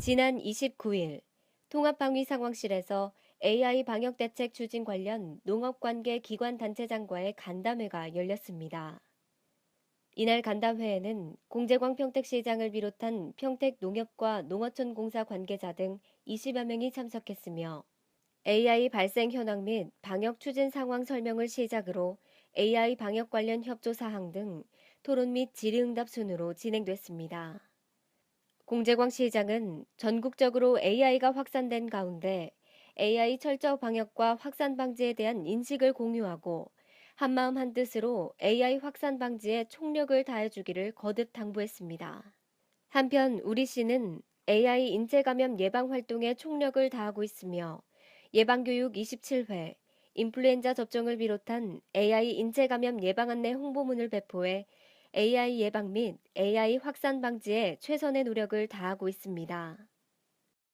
지난 29일 통합방위 상황실에서 AI 방역 대책 추진 관련 농업관계 기관 단체장과의 간담회가 열렸습니다. 이날 간담회에는 공재광 평택시장을 비롯한 평택 농협과 농어촌 공사 관계자 등 20여 명이 참석했으며 AI 발생 현황 및 방역 추진 상황 설명을 시작으로 AI 방역 관련 협조 사항 등 토론 및 질의응답 순으로 진행됐습니다. 공재광 시장은 전국적으로 AI가 확산된 가운데 AI 철저 방역과 확산 방지에 대한 인식을 공유하고 한마음 한뜻으로 AI 확산 방지에 총력을 다해주기를 거듭 당부했습니다. 한편 우리 씨는 AI 인체 감염 예방 활동에 총력을 다하고 있으며 예방교육 27회, 인플루엔자 접종을 비롯한 AI 인체 감염 예방 안내 홍보문을 배포해 AI 예방 및 AI 확산 방지에 최선의 노력을 다하고 있습니다.